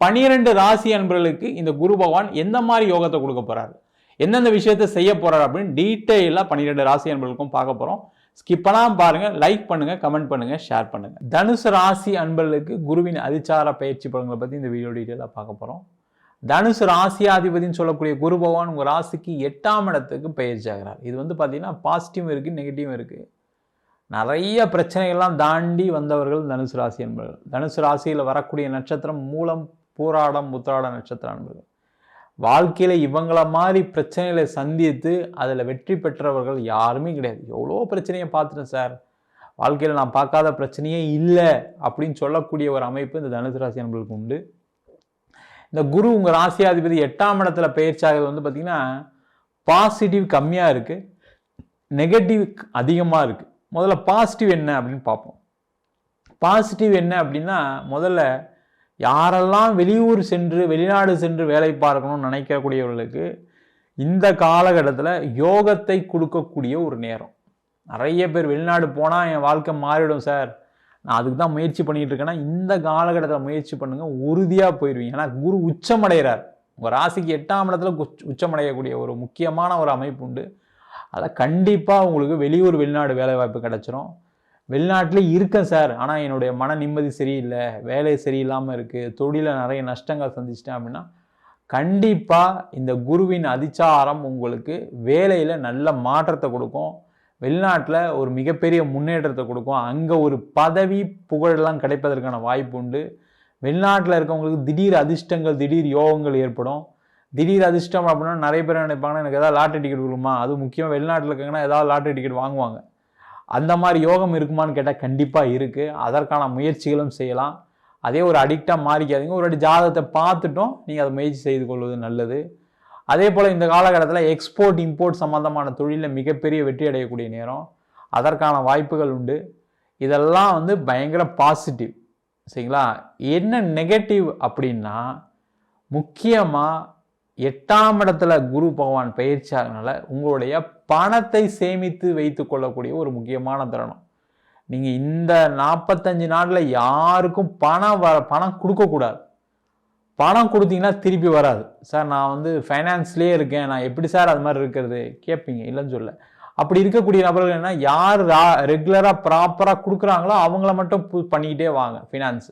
பனிரெண்டு ராசி அன்பர்களுக்கு இந்த குரு பகவான் எந்த மாதிரி யோகத்தை கொடுக்க போகிறாரு எந்தெந்த விஷயத்தை செய்ய போகிறார் அப்படின்னு டீட்டெயிலாக பன்னிரெண்டு ராசி அன்பர்களுக்கும் பார்க்க போகிறோம் ஸ்கிப்பெல்லாம் பாருங்கள் லைக் பண்ணுங்கள் கமெண்ட் பண்ணுங்கள் ஷேர் பண்ணுங்கள் தனுசு ராசி அன்பர்களுக்கு குருவின் அதிச்சார பயிற்சி பலன்களை பற்றி இந்த வீடியோ டீட்டெயிலாக பார்க்க போகிறோம் தனுசு ராசியாதிபதினு சொல்லக்கூடிய குரு பகவான் உங்கள் ராசிக்கு எட்டாம் இடத்துக்கு பயிற்சி ஆகிறார். இது வந்து பார்த்திங்கன்னா பாசிட்டிவ் இருக்குது நெகட்டிவும் இருக்குது நிறைய பிரச்சனைகள்லாம் தாண்டி வந்தவர்கள் தனுசு ராசி என்பவர்கள் தனுசு ராசியில் வரக்கூடிய நட்சத்திரம் மூலம் பூராடம் முத்திராட நட்சத்திரம் என்பது வாழ்க்கையில் இவங்கள மாதிரி பிரச்சனைகளை சந்தித்து அதில் வெற்றி பெற்றவர்கள் யாருமே கிடையாது. எவ்வளோ பிரச்சனையை பார்த்துட்டேன் சார். வாழ்க்கையில் நான் பார்க்காத பிரச்சனையே இல்லை அப்படின்னு சொல்லக்கூடிய ஒரு அமைப்பு இந்த தனுசு ராசி என்பர்களுக்கு உண்டு. இந்த குரு உங்கள் ராசியாதிபதி எட்டாம் இடத்துல பயிற்சி வந்து பார்த்திங்கன்னா பாசிட்டிவ் கம்மியாக இருக்குது நெகட்டிவ் அதிகமாக இருக்குது முதல்ல பாசிட்டிவ் என்ன அப்படின்னு பார்ப்போம். பாசிட்டிவ் என்ன அப்படின்னா முதல்ல யாரெல்லாம் வெளியூர் சென்று வெளிநாடு சென்று வேலை பார்க்கணும்னு நினைக்கக்கூடியவர்களுக்கு இந்த காலகட்டத்தில் யோகத்தை கொடுக்கக்கூடிய ஒரு நேரம். நிறைய பேர் வெளிநாடு போனால் என் வாழ்க்கை மாறிடும் சார். நான் அதுக்கு தான் முயற்சி பண்ணிட்டு இருக்கேன்னா இந்த காலகட்டத்தில் முயற்சி பண்ணுங்கள் உறுதியாக போயிடுவீங்க ஏன்னா குரு உச்சமடைகிறார். உங்கள் ராசிக்கு எட்டாம் இடத்துல உச்சமடையக்கூடிய ஒரு முக்கியமான ஒரு அமைப்பு உண்டு. அதில் கண்டிப்பாக உங்களுக்கு வெளியூர் வெளிநாடு வேலைவாய்ப்பு கிடச்சிரும். வெளிநாட்டிலே இருக்கேன் சார். ஆனால் என்னுடைய மன நிம்மதி சரியில்லை வேலை சரியில்லாமல் இருக்குது தொழிலில் நிறைய நஷ்டங்கள் சந்திச்சிட்டேன் அப்படின்னா கண்டிப்பாக இந்த குருவின் அதிச்சாரம் உங்களுக்கு வேலையில் நல்ல மாற்றத்தை கொடுக்கும். வெளிநாட்டில் ஒரு மிகப்பெரிய முன்னேற்றத்தை கொடுக்கும். அங்கே ஒரு பதவி புகழெல்லாம் கிடைப்பதற்கான வாய்ப்பு உண்டு. வெளிநாட்டில் இருக்கவங்களுக்கு திடீர் அதிர்ஷ்டங்கள் திடீர் யோகங்கள் ஏற்படும். திடீர் அதிர்ஷ்டம் அப்படின்னா நிறைய பேர் நினைப்பாங்கன்னா எனக்கு ஏதாவது லாட்ரி டிக்கெட் கொடுக்குமா அது முக்கியம் வெளிநாட்டில் இருக்காங்கன்னா ஏதாவது லாட்ரி டிக்கெட் வாங்குவாங்க. அந்த மாதிரி யோகம் இருக்குமான்னு கேட்டால் கண்டிப்பாக இருக்குது அதற்கான முயற்சிகளும் செய்யலாம். அதே ஒரு அடிக்டாக மாறிக்காதீங்க. ஒரு வாட்டி ஜாதகத்தை பார்த்துட்டும் நீங்கள் அதை முயற்சி செய்து கொள்வது நல்லது. அதே போல் இந்த காலகட்டத்தில் எக்ஸ்போர்ட் இம்போர்ட் சம்மந்தமான தொழிலில் மிகப்பெரிய வெற்றி அடையக்கூடிய நேரம். அதற்கான வாய்ப்புகள் உண்டு. இதெல்லாம் வந்து பயங்கர பாசிட்டிவ் சரிங்களா? என்ன நெகட்டிவ் அப்படின்னா முக்கியமாக எட்டாம் இடத்துல குரு பகவான் பயிற்சியாகனால உங்களுடைய பணத்தை சேமித்து வைத்து கொள்ளக்கூடிய ஒரு முக்கியமான தருணம். நீங்கள் இந்த நாற்பத்தஞ்சு நாளில் யாருக்கும் பணம் வர பணம் கொடுக்கக்கூடாது பணம் கொடுத்தீங்கன்னா திருப்பி வராது. சார் நான் வந்து ஃபைனான்ஸ்லேயே இருக்கேன். நான் எப்படி சார் அது மாதிரி இருக்கிறது? கேட்பீங்க இல்லைன்னு சொல்ல அப்படி இருக்கக்கூடிய நபர்கள் என்ன யார் ரெகுலராக ப்ராப்பராக கொடுக்குறாங்களோ அவங்கள மட்டும் பு பண்ணிக்கிட்டே வாங்க. ஃபினான்ஸ்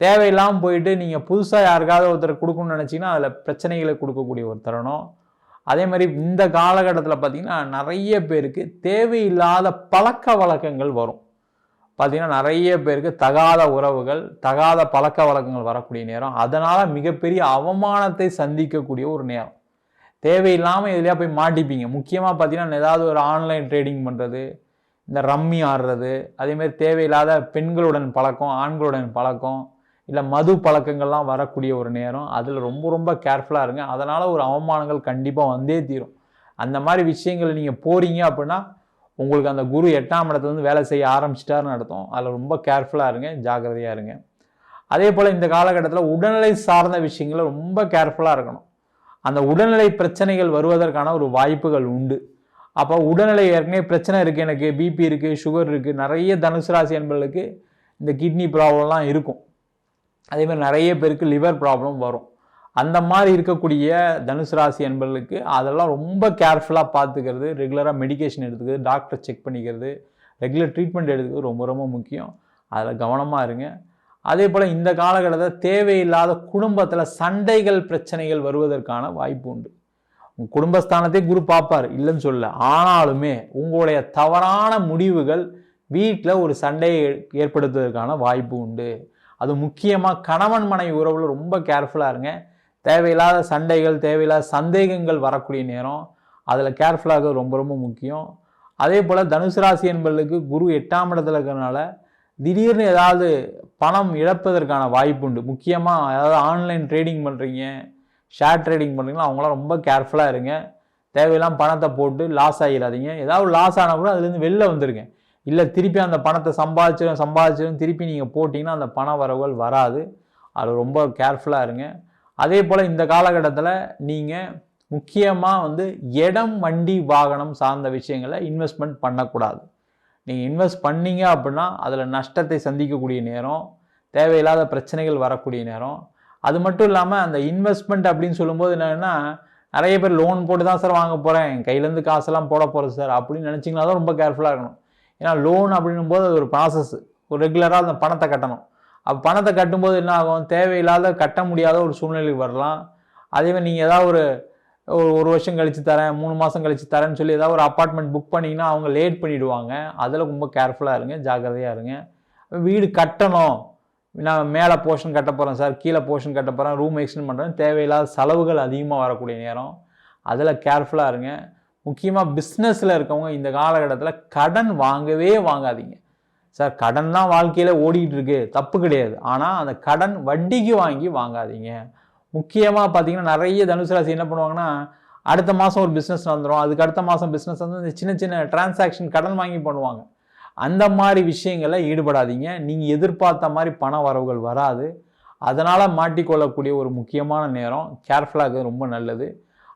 தேவையில்லாமல் போயிட்டு நீங்கள் புதுசாக யாருக்காவது ஒருத்தர் கொடுக்கணும்னு நினச்சிங்கன்னா அதில் பிரச்சனைகளை கொடுக்கக்கூடிய ஒரு தருணம் அதே மாதிரி இந்த காலகட்டத்தில் பார்த்தீங்கன்னா நிறைய பேருக்கு தேவையில்லாத பழக்க வழக்கங்கள் வரும். பார்த்திங்கன்னா நிறைய பேருக்கு தகாத உறவுகள் தகாத பழக்க வழக்கங்கள் வரக்கூடிய நேரம். அதனால் மிகப்பெரிய அவமானத்தை சந்திக்கக்கூடிய ஒரு நேரம். தேவையில்லாமல் எதுலையா போய் மாட்டிப்பீங்க. முக்கியமாக பார்த்தீங்கன்னா ஏதாவது ஒரு ஆன்லைன் ட்ரேடிங் பண்ணுறது இந்த ரம்மி ஆடுறது அதேமாதிரி தேவையில்லாத பெண்களுடன் பழக்கம் ஆண்களுடன் பழக்கம் இல்லை மது பழக்கங்கள்லாம் வரக்கூடிய ஒரு நேரம். அதில் ரொம்ப ரொம்ப கேர்ஃபுல்லாக இருங்க. அதனால் ஒரு அவமானங்கள் கண்டிப்பாக வந்தே தீரும். அந்த மாதிரி விஷயங்கள் நீங்கள் போகிறீங்க அப்படின்னா உங்களுக்கு அந்த குரு எட்டாம் இடத்துலேருந்து வேலை செய்ய ஆரம்பிச்சிட்டாருன்னு அர்த்தம். அதில் ரொம்ப கேர்ஃபுல்லாக இருங்க. ஜாக்கிரதையாக இருங்க. அதே போல் இந்த காலகட்டத்தில் உடல்நிலை சார்ந்த விஷயங்கள ரொம்ப கேர்ஃபுல்லாக இருக்கணும். அந்த உடல்நிலை பிரச்சனைகள் வருவதற்கான ஒரு வாய்ப்புகள் உண்டு. அப்போ உடல்நிலை ஏற்கனவே பிரச்சனை இருக்குது எனக்கு. பிபி இருக்குது சுகர் இருக்குது நிறைய தனுசு ராசி என்பர்களுக்கு இந்த கிட்னி ப்ராப்ளம்லாம் இருக்கும். அதேமாதிரி நிறைய பேருக்கு லிவர் ப்ராப்ளம் வரும். அந்த மாதிரி இருக்கக்கூடிய தனுசு ராசி என்பர்களுக்கு அதெல்லாம் ரொம்ப கேர்ஃபுல்லாக பார்த்துக்கிறது ரெகுலராக மெடிகேஷன் எடுத்துக்கிறது டாக்டர் செக் பண்ணிக்கிறது ரெகுலர் ட்ரீட்மெண்ட் எடுத்துக்கிறது ரொம்ப ரொம்ப முக்கியம். அதில் கவனமாக இருங்க. அதே போல் இந்த காலகட்டத்தில் தேவையில்லாத குடும்பத்தில் சண்டைகள் பிரச்சனைகள் வருவதற்கான வாய்ப்பு உண்டு. உங்கள் குடும்பஸ்தானத்தை குரு பார்ப்பார் இல்லைன்னு சொல்ல ஆனாலுமே உங்களுடைய தவறான முடிவுகள் வீட்டில் ஒரு சண்டையை ஏற்படுத்துவதற்கான வாய்ப்பு உண்டு. அது முக்கியமாக கணவன் மனைவி உறவில் ரொம்ப கேர்ஃபுல்லாக இருங்க. தேவையில்லாத சண்டைகள் தேவையில்லாத சந்தேகங்கள் வரக்கூடிய நேரம். அதில் கேர்ஃபுல்லாக ரொம்ப ரொம்ப முக்கியம். அதே போல் தனுசு ராசி என்பர்களுக்கு குரு எட்டாம் இடத்துல இருக்கிறதுனால திடீர்னு ஏதாவது பணம் இழப்பதற்கான வாய்ப்பு உண்டு. முக்கியமாக ஏதாவது ஆன்லைன் ட்ரேடிங் பண்ணுறீங்க ஷேர் ட்ரேடிங் பண்ணுறீங்களா அவங்களாம் ரொம்ப கேர்ஃபுல்லாக இருங்க. தேவையில்லாம் பணத்தை போட்டு லாஸ் ஆகிடாதீங்க. ஏதாவது லாஸ் ஆனால் கூட அதுலேருந்து வெளில வந்துருங்க. இல்லை திருப்பி அந்த பணத்தை சம்பாதிச்சிடும் சம்பாதிச்சிடும் திருப்பி நீங்கள் போட்டிங்கன்னா அந்த பண வரவுகள் வராது. அது ரொம்ப கேர்ஃபுல்லாக இருங்க. அதே போல் இந்த காலகட்டத்தில் நீங்கள் முக்கியமாக வந்து இடம் வண்டி வாகனம் சார்ந்த விஷயங்களை இன்வெஸ்ட்மெண்ட் பண்ணக்கூடாது. நீங்கள் இன்வெஸ்ட் பண்ணீங்க அப்படின்னா அதில் நஷ்டத்தை சந்திக்கக்கூடிய நேரம் தேவையில்லாத பிரச்சனைகள் வரக்கூடிய நேரம். அது மட்டும் இல்லாமல் அந்த இன்வெஸ்ட்மெண்ட் அப்படின்னு சொல்லும்போது என்னென்னா நிறைய பேர் லோன் போட்டு தான் சார் வாங்க போகிறேன் கையிலேருந்து காசெல்லாம் போட போகிறேன் சார். அப்படின்னு நினச்சிங்கன்னா தான் ரொம்ப கேர்ஃபுல்லாக இருக்கணும். ஏன்னா லோன் அப்படின்னும் போது அது ஒரு ப்ராசஸ் ஒரு ரெகுலராக அந்த பணத்தை கட்டணும். அப்போ பணத்தை கட்டும்போது என்ன ஆகும்? தேவையில்லாத கட்ட முடியாத ஒரு சூழ்நிலைக்கு வரலாம். அதேமாதிரி நீங்கள் ஏதாவது ஒரு ஒரு ஒரு வருஷம் கழித்து தரேன் மூணு மாதம் கழித்து தரேன்னு சொல்லி ஏதாவது ஒரு அப்பார்ட்மெண்ட் புக் பண்ணிங்கன்னா அவங்க லேட் பண்ணிவிடுவாங்க அதில் ரொம்ப கேர்ஃபுல்லாக இருங்க ஜாக்கிரதையாக இருங்க. வீடு கட்டணும். நான் மேலே போர்ஷன் கட்ட போகிறேன் சார் கீழே போர்ஷன் கட்ட போகிறேன் ரூம் எக்ஸ்டெண்ட் பண்ணுறேன் தேவையில்லாத செலவுகள் அதிகமாக வரக்கூடிய நேரம். அதில் கேர்ஃபுல்லாக இருங்க. முக்கியமாக பிஸ்னஸில் இருக்கவங்க இந்த காலகட்டத்தில் கடன் வாங்கவே வாங்காதீங்க. சார் கடன் தான் வாழ்க்கையில் ஓடிக்கிட்டு இருக்கு. தப்பு கிடையாது. ஆனால் அந்த கடன் வட்டிக்கு வாங்கி வாங்காதீங்க. முக்கியமாக பார்த்தீங்கன்னா நிறைய தனுசு ராசி என்ன பண்ணுவாங்கன்னா அடுத்த மாதம் ஒரு பிஸ்னஸ் வந்துடும் அதுக்கு அடுத்த மாதம் பிஸ்னஸ் வந்து இந்த சின்ன சின்ன டிரான்சாக்ஷன் கடன் வாங்கி பண்ணுவாங்க. அந்த மாதிரி விஷயங்களில் ஈடுபடாதீங்க. நீங்கள் எதிர்பார்த்த மாதிரி பண வரவுகள் வராது. அதனால் மாட்டிக்கொள்ளக்கூடிய ஒரு முக்கியமான நேரம். கேர்ஃபுல்லாக இருக்கிறது ரொம்ப நல்லது.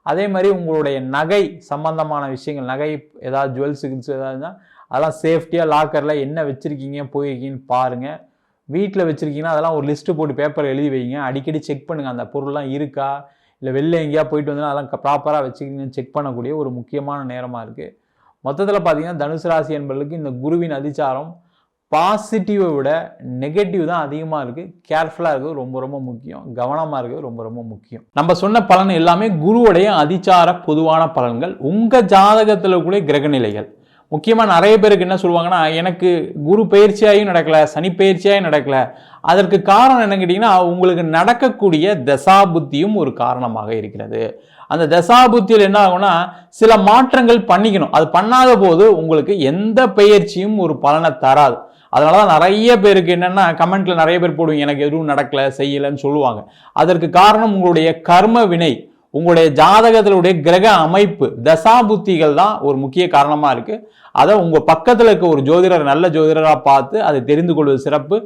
அதே மாதிரி உங்களுடைய நகை சம்பந்தமான விஷயங்கள் நகை ஏதாவது ஜுவல்ஸு கில்ஸ் ஏதாவது அதெல்லாம் சேஃப்டியாக லாக்கரில் என்ன வச்சுருக்கீங்க போயிருக்கீங்கன்னு பாருங்கள் வீட்டில் வச்சுருக்கீங்கன்னா அதெல்லாம் ஒரு லிஸ்ட்டு போட்டு பேப்பர் எழுதி வைங்க. அடிக்கடி செக் பண்ணுங்கள் அந்த பொருள்லாம் இருக்கா? இல்லை வெளில எங்கேயா போயிட்டு வந்தால் அதெல்லாம் ப்ராப்பராக வச்சுக்கிங்கன்னு செக் பண்ணக்கூடிய ஒரு முக்கியமான நேரமாக இருக்குது மொத்தத்தில் பார்த்தீங்கன்னா தனுசு ராசி என்பர்களுக்கு இந்த குருவின் அதிச்சாரம் பாசிட்டிவை விட நெகட்டிவ் தான் அதிகமாக இருக்குது கேர்ஃபுல்லாக இருக்குது ரொம்ப ரொம்ப முக்கியம். கவனமாக இருக்குது ரொம்ப ரொம்ப முக்கியம். நம்ம சொன்ன பலன் எல்லாமே குருவுடைய அதிச்சார பொதுவான பலன்கள். உங்கள் ஜாதகத்தில் கூட கிரகநிலைகள் முக்கியமாக நிறைய பேருக்கு என்ன சொல்லுவாங்கன்னா எனக்கு குரு பயிற்சியாகவும் நடக்கலை சனி பயிற்சியாகவும் நடக்கலை. அதற்கு காரணம் என்ன கேட்டிங்கன்னா உங்களுக்கு நடக்கக்கூடிய தசாபுத்தியும் ஒரு காரணமாக இருக்கிறது. அந்த தசாபுத்தியில் என்ன ஆகும்னா சில மாற்றங்கள் பண்ணிக்கணும். அது பண்ணாத போது உங்களுக்கு எந்த பயிற்சியும் ஒரு பலனை தராது. அதனால தான் நிறைய பேருக்கு என்னென்னா கமெண்ட்டில் நிறைய பேர் போடுவீங்க எனக்கு எதுவும் நடக்கலை செய்யலைன்னு சொல்லுவாங்க. அதற்கு காரணம் உங்களுடைய கர்ம வினை உங்களுடைய ஜாதகத்தினுடைய கிரக அமைப்பு தசாபுத்திகள் தான் ஒரு முக்கிய காரணமாக இருக்குது அதை உங்கள் பக்கத்தில் இருக்க ஒரு ஜோதிடர் நல்ல ஜோதிடராக பார்த்து அதை தெரிந்து கொள்வது சிறப்பு.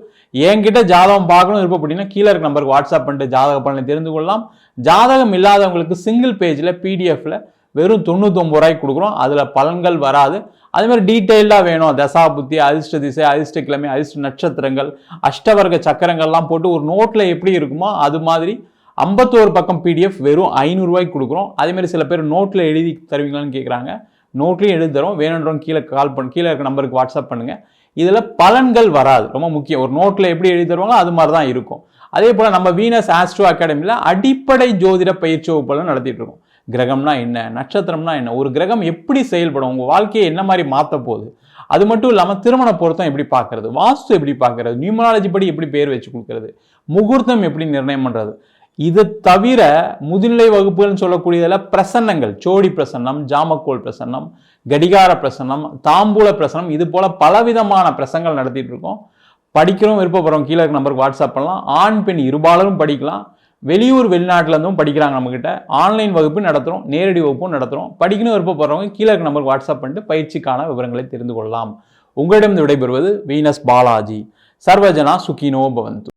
என்கிட்ட ஜாதகம் பார்க்கணும் இருப்போம் அப்படின்னா கீழே இருக்க நம்பருக்கு வாட்ஸ்அப் பண்ணிட்டு ஜாதக பலனை தெரிந்து கொள்ளலாம். ஜாதகம் இல்லாதவங்களுக்கு சிங்கிள் பேஜில் பிடிஎஃபில் வெறும் தொண்ணூத்தொம்பது ரூபாய்க்கு கொடுக்குறோம். அதில் பலன்கள் வராது. அதே மாதிரி டீட்டெயிலாக வேணும். தசா புத்தி அதிர்ஷ்ட திசை அதிர்ஷ்ட கிழமை அதிர்ஷ்ட நட்சத்திரங்கள் அஷ்டவர்க்க சக்கரங்கள்லாம் போட்டு ஒரு நோட்டில் எப்படி இருக்குமோ அது மாதிரி ஐம்பத்தோரு பக்கம் பிடிஎஃப் வெறும் ஐநூறுரூவாய்க்கு கொடுக்குறோம். அதேமாதிரி சில பேர் நோட்டில் எழுதி தருவீங்களான்னு கேட்குறாங்க நோட்லையும் எழுதி தரோம் வேணுன்றவங்க கீழே கால் பண்ணு கீழே இருக்க நம்பருக்கு வாட்ஸ்அப் பண்ணுங்கள் இதில் பலன்கள் வராது. ரொம்ப முக்கியம். ஒரு நோட்டில் எப்படி எழுதி தருவாங்களோ அது மாதிரி தான் இருக்கும். அதே போல் நம்ம வீனஸ் ஆஸ்ட்ரோ அகாடமியில் அடிப்படை ஜோதிட பயிற்சி வகுப்புகளும் நடத்திட்டு இருக்கோம். கிரகம்னா என்ன? நட்சத்திரம்னா என்ன? ஒரு கிரகம் எப்படி செயல்படும்? உங்கள் வாழ்க்கையை என்ன மாதிரி மாற்ற போகுது? அது மட்டும் இல்லாமல் திருமண பொருத்தம் எப்படி பார்க்கறது வாஸ்து எப்படி பார்க்கறது நியூமராலஜி படி எப்படி பேர் வச்சு கொடுக்கறது? முகூர்த்தம் எப்படி நிர்ணயம் பண்ணுறது இது தவிர முதுநிலை வகுப்புகள்னு சொல்லக்கூடியதில் பிரசன்னங்கள். சோடி பிரசன்னம் ஜாமக்கோல் பிரசன்னம் கடிகார பிரசன்னம் தாம்பூல பிரசன்னம் இது போல் பலவிதமான பிரசங்கள் நடத்திட்டு இருக்கோம். படிக்கிறோம் விருப்பப்படுறோம் கீழே நம்பருக்கு வாட்ஸ்அப் பண்ணலாம். ஆண் பெண் இருபாலரும் படிக்கலாம். வெளியூர் வெளிநாட்டிலேருந்தும் படிக்கிறாங்க நம்மக்கிட்ட ஆன்லைன் வகுப்பு நடத்துகிறோம் நேரடி வகுப்பும் நடத்துகிறோம் படிக்கணும் விருப்பப்படுறவங்க கீழே நம்பருக்கு வாட்ஸ்அப் பண்ணிட்டு பயிற்சிக்கான விவரங்களை தெரிந்து கொள்ளலாம். உங்களிடம் விடைபெறுவது வீனஸ் பாலாஜி. சர்வஜனா சுகினோ பவந்து.